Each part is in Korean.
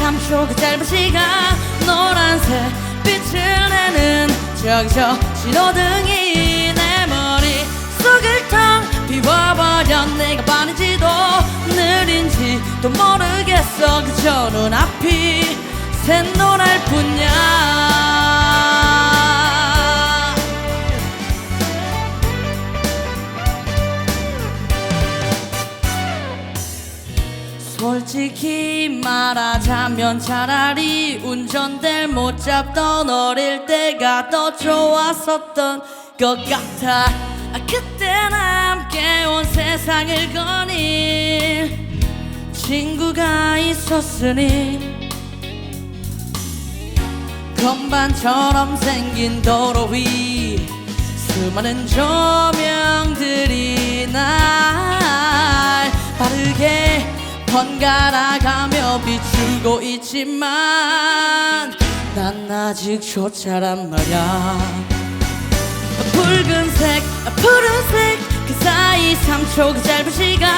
3초 그 짧은 시간. 노란색 빛을 내는 저기서 신호등이 내 머리. 속을 텅 비워버려 내가 빠른지도 느린지도 모르겠어. 그저 눈앞이 샛노랄 뿐이야 말하자면 차라리 운전대를 못 잡던 어릴 때가 더 좋았었던 것 같아. 아, 그땐 함께 온 세상을 거닐 친구가 있었으니 건반처럼 생긴 도로 위 수많은 조명들이 날 빠르게 번갈아가며 비추고 있지만 난 아직 조차란 말야. 붉은색 푸른색 그 사이 3초 그 짧은 시간.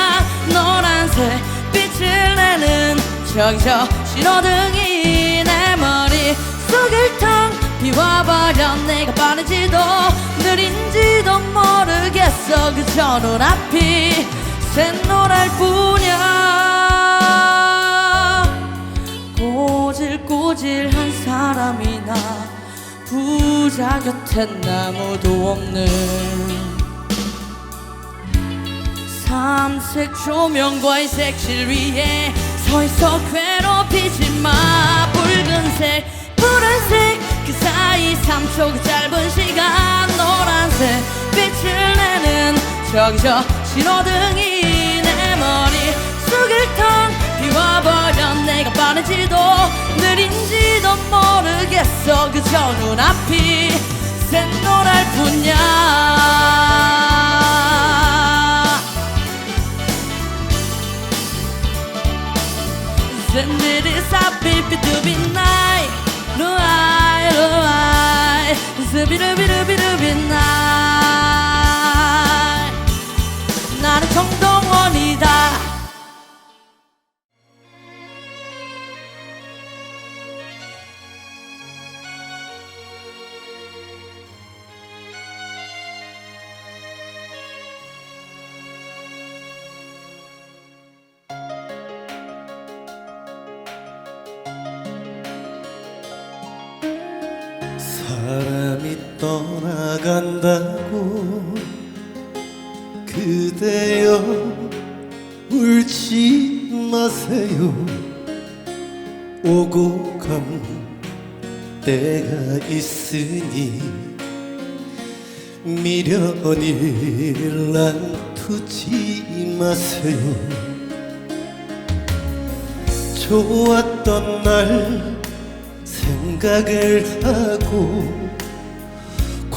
노란색 빛을 내는 저기서 신호등이 내 머리 속을 텅 비워버려. 내가 빠른지도 느린지도 모르겠어. 그저 눈앞이 샛노랄 뿐이야 꼬질꼬질한 사람이나 부자 곁엔 아무도 없는 삼색 조명과의 색칠 위에 서 있어 괴롭히지 마. 붉은색 푸른색 그 사이 3초 그 짧은 시간 노란색 빛을 내는 저기서 신호등이 내 머리 속을 텅 비워버려 내가 빠른지도 느린지도 모르겠어 그저 눈앞이 샛노랄 뿐이야 And it is a baby to be night Luai, luai Zubirubirubirubi night 그대여 울지 마세요. 오고 간 때가 있으니 미련을 난 두지 마세요. 좋았던 날 생각을 하고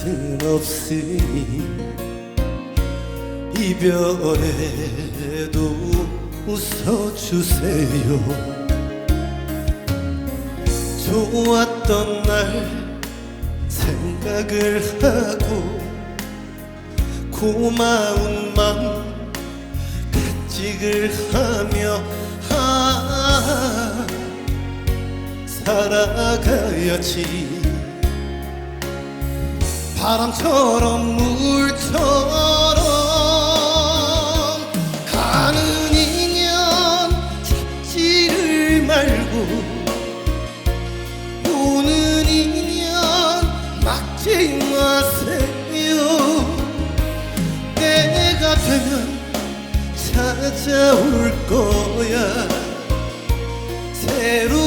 것은 없으니 이별에도 웃어주세요. 좋았던 날 생각을 하고 고마운 맘 간직을 하며 아, 살아가야지 바람처럼 물처럼 가는 인연 잡지를 말고 오는 인연 막지 마세요 때가 되면 찾아올 거야. 새로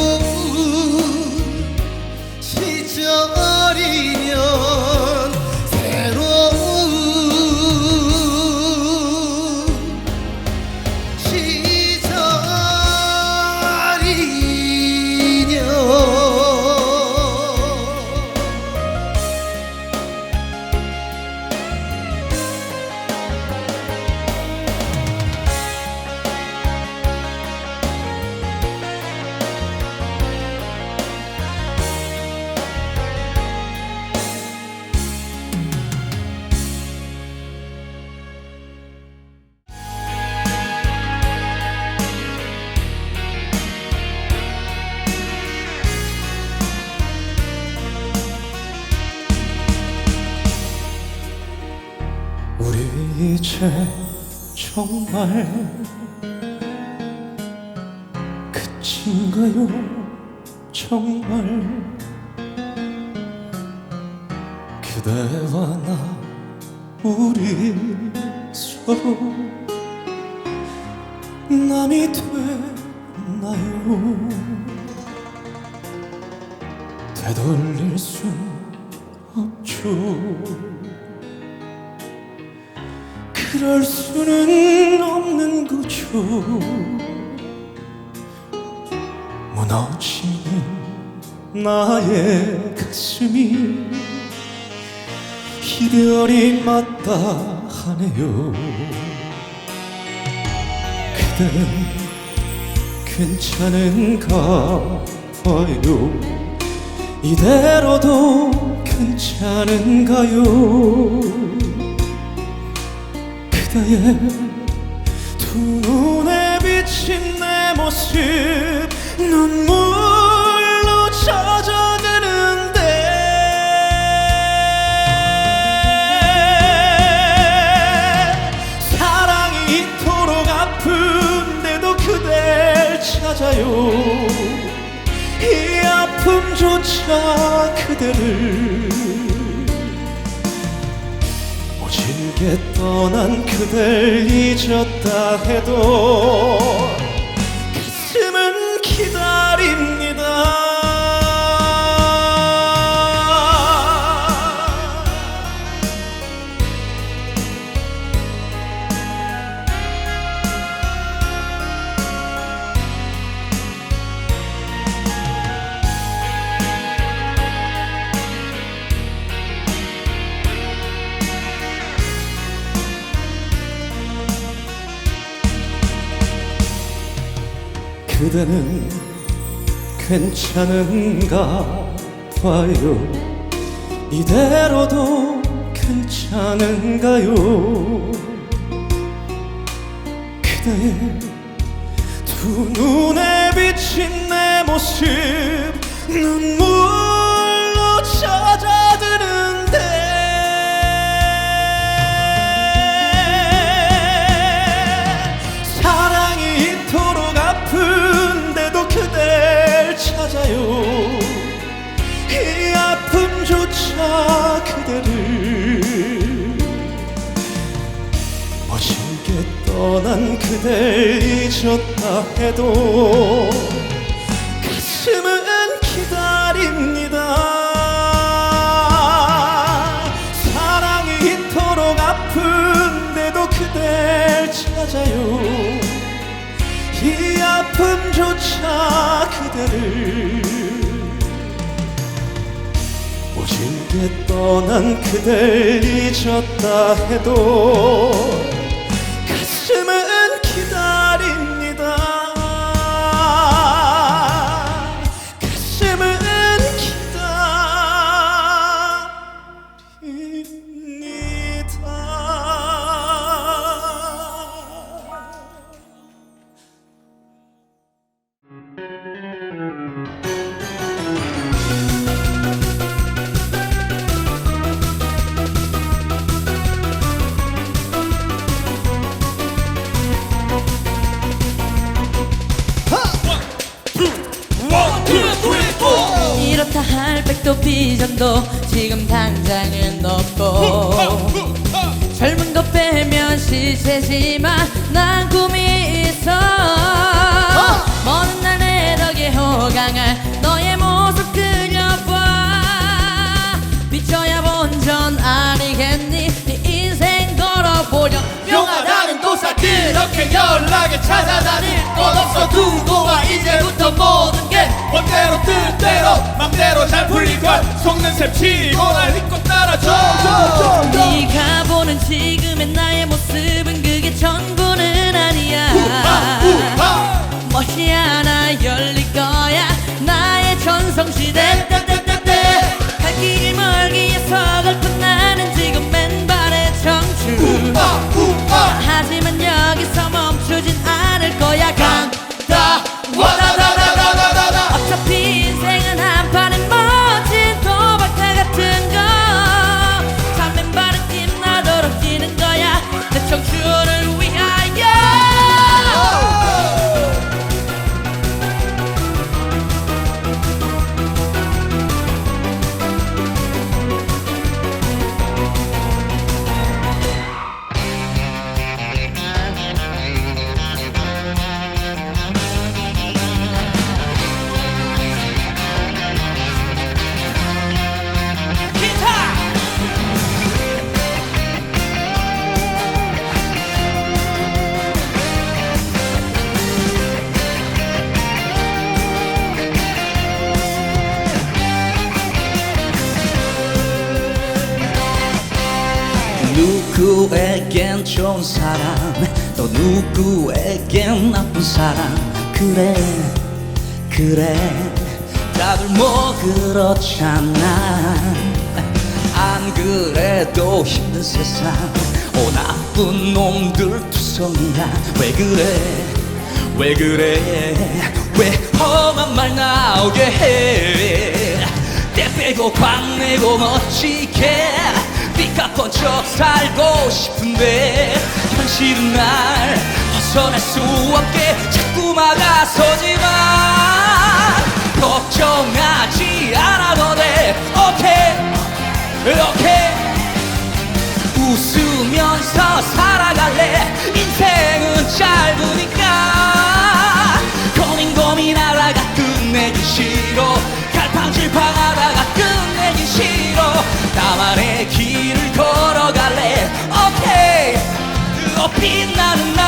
이제 정말 끝인가요? 정말 그대와 나 우리 서로 남이 됐나요? 되돌릴 순 없죠 그럴 수는 없는 거죠. 무너지는 나의 가슴이 이별이 맞다 하네요. 그대는 괜찮은가 봐요. 이대로도 괜찮은가요 그대의 두 눈에 비친 내 모습 눈물로 젖어드는데 사랑이 이토록 아픈데도 그댈 찾아요. 이 아픔조차 그대를 떠난 그댈 잊었다 해도 괜찮은가 봐요. 이대로도 괜찮은가요? 그대의 두 눈에 비친 내 모습 눈물 그댈 잊었다 해도 가슴은 기다립니다. 사랑이 이토록 아픈데도 그댈 찾아요. 이 아픔조차 그대를 오질게 떠난 그댈 잊었다 해도 그렇게 연락에 찾아다닐 것 없어. 두고 와 이제부터 모든 게 멋대로 뜻대로 맘대로 잘 풀릴 걸 속는 셈 치고 날 믿고 따라줘. 네가 보는 지금의 나의 모습은 그게 전부는 아니야. 우하 멋이 하나 열릴 거야. 나의 전성시대. 갈길 멀기에 서글픈 나는 지금 맨발의 청춘. 우하 우하. 하지만 않 사람 그래 그래. 다들 뭐 그렇잖아. 안 그래도 힘든 세상. 오 나쁜 놈들 투성이야. 왜 그래? 왜 그래? 왜 험한 말 나오게 해때 빼고 광내고 멋지게 번쩍 살고 싶은데. 현실은 날 벗어날 수 없게 자꾸 막아서지만 걱정하지 않아도 돼. 오케이 오케이. 웃으면서 살아갈래. 인생은 짧으니까 고민 고민하다가 끝내기 싫어. 갈팡질팡하다가 끝내기 싫어. 나만의 길을 걸어갈래. 오케이 어, 빛나는 나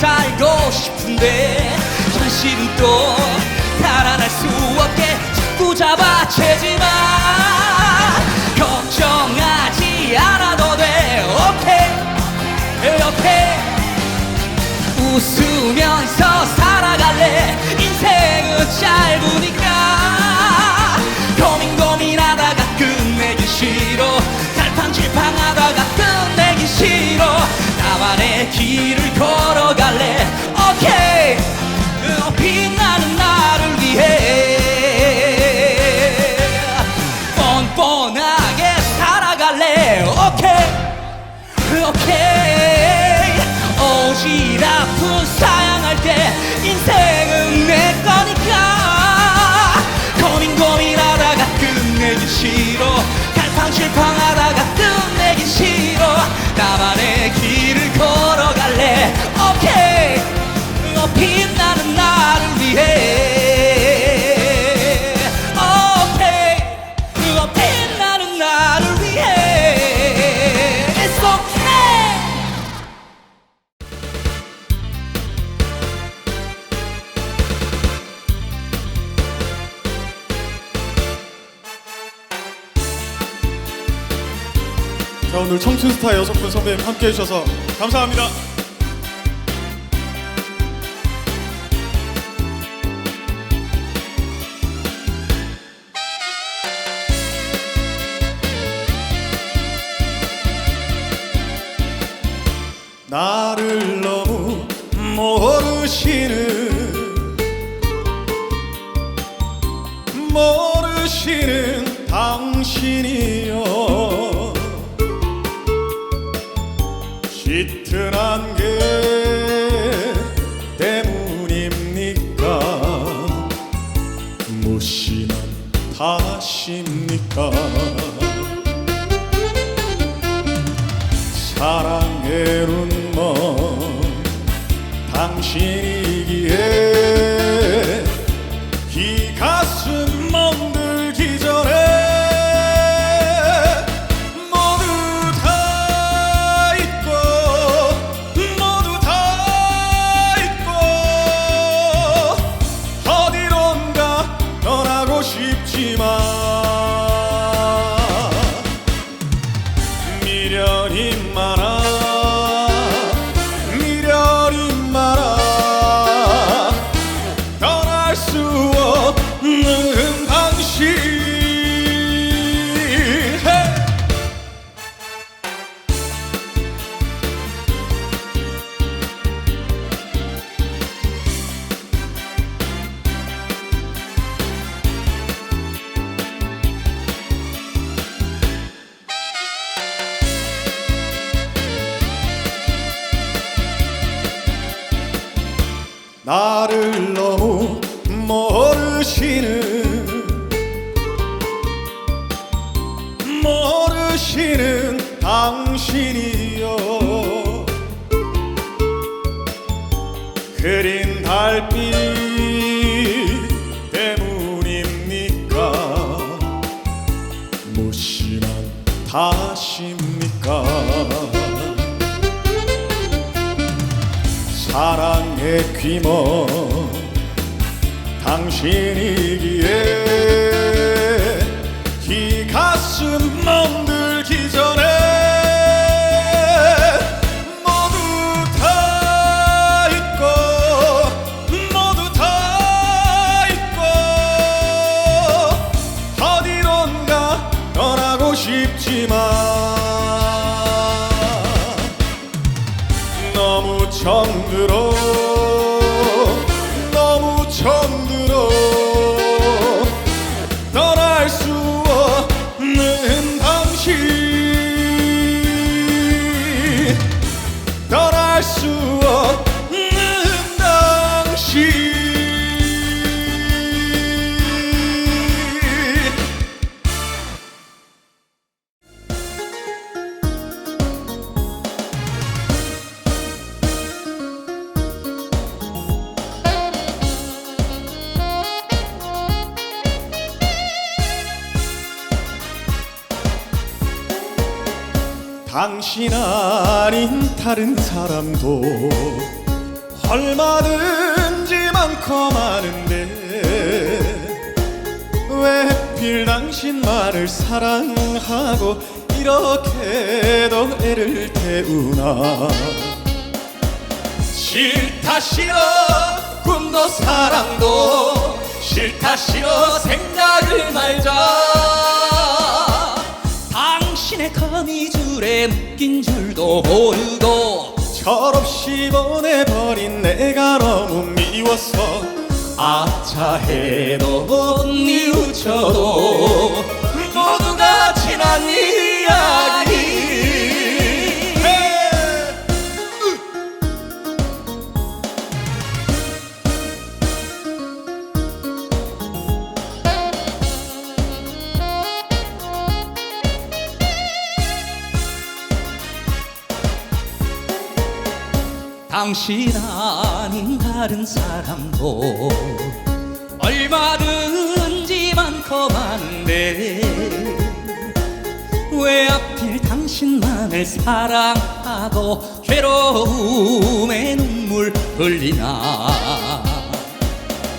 살고 싶은데 현실은 또 달아날 수 없게 자꾸 잡아채지만 걱정하지 않아도 돼. 오케이. 오케이. 웃으면서 살아갈래. 인생은 짧으니까. 고민 고민하다가 끝내기 싫어. 갈팡질팡하다가 끝내기 싫어. 나만의 길을 걸 오늘 청춘스타 여섯 분 선배님 함께 해주셔서 감사합니다. 당 사랑의 귀먼 당신이기에 이 가슴 멍들 당신 아닌 다른 사람도 얼마든지 많고 많은데 왜 하필 당신만을 사랑하고 이렇게도 애를 태우나? 싫다 싫어 꿈도 사랑도. 싫다 싫어 생각을 말자 당신의 거미줄에 묶인 줄도 모르고 철없이 보내버린 내가 너무 미워서 아차해도 못 뉘우쳐도 모두가 지난 이 당신 아닌 다른 사람도 얼마든지 많고 많은데 왜 하필 당신만을 사랑하고 괴로움에 눈물 흘리나?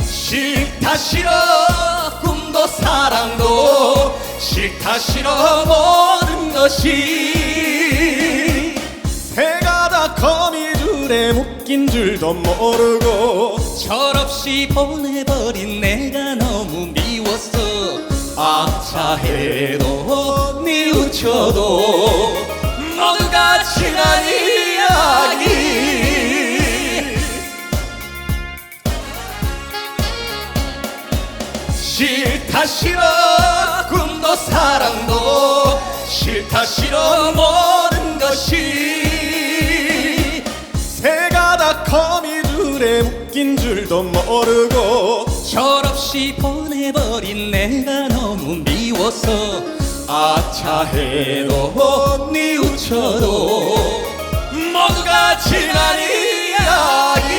싫다 싫어 꿈도 사랑도 싫다 싫어 모든 것이 거미줄에 묶인 줄도 모르고 철없이 보내버린 내가 너무 미웠어. 아차해도 뉘우쳐도 모두가 지난 이야기. 싫다 싫어 꿈도 사랑도. 싫다 싫어 모든 것이 묶인 줄도 모르고 철없이 보내버린 내가 너무 미워서 아차해도 뉘우쳐도 모두가 지난 이야기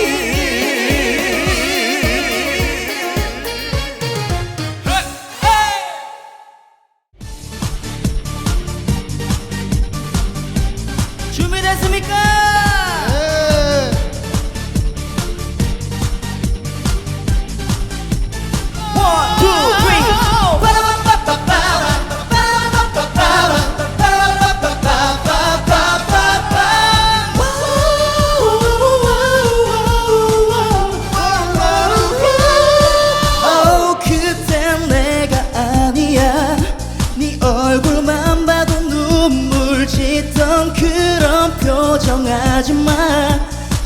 그런 표정하지 마.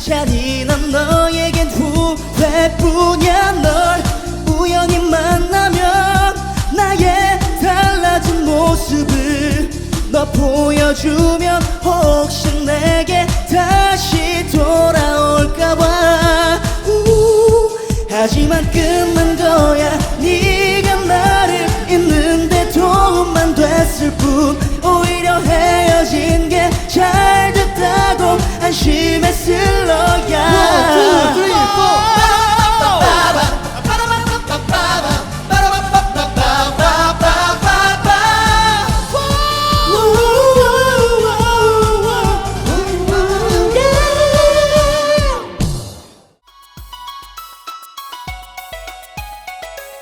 잔인한 너에겐 후회뿐이야. 널 우연히 만나면 나의 달라진 모습을 너 보여주면 혹시 내게 다시 돌아올까봐. 우, 하지만 끝난 거야 잊는데 도움만 됐을 뿐 오히려 헤어진 게 잘 됐다고 안심했을 너야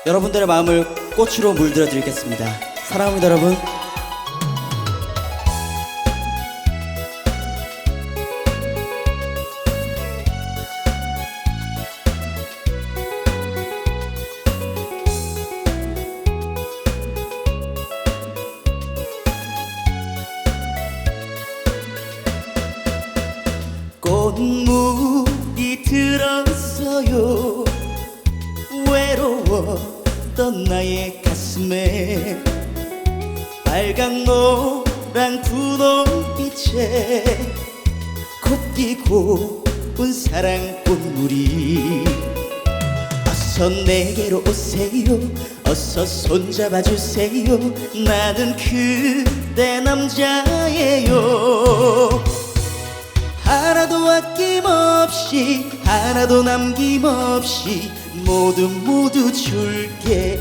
여러분들의 마음을 꽃으로 물들어 드리겠습니다. 사랑합니다, 여러분. 손잡아 주세요. 나는 그대 남자예요. 하나도 아낌없이 하나도 남김없이 모두 모두 줄게요.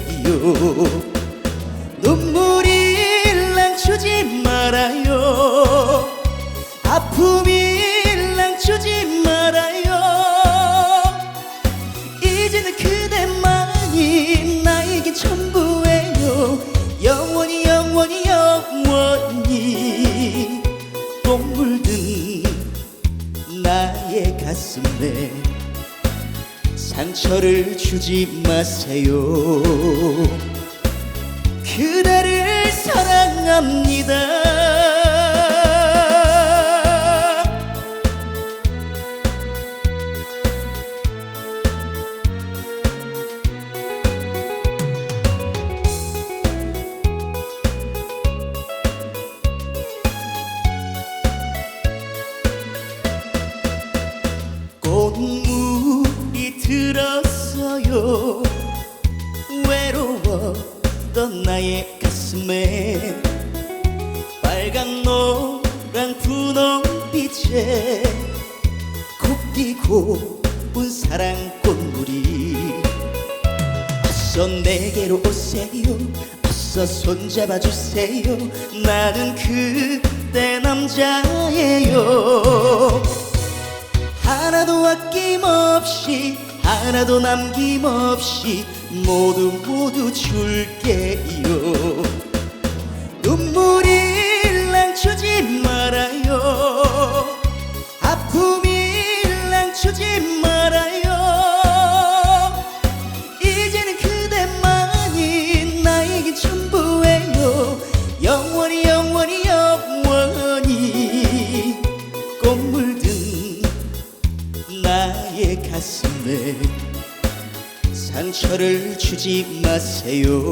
눈물이 일랑 주지 말아요. 아픔이 일랑 주지 말아요 가슴에 상처를 주지 마세요. 그대를 사랑합니다 손잡아 주세요. 나는 그대 남자예요. 하나도 아낌없이 하나도 남김없이 모두 모두 줄게요. 눈물이 일랑 주지 말 상처를 주지 마세요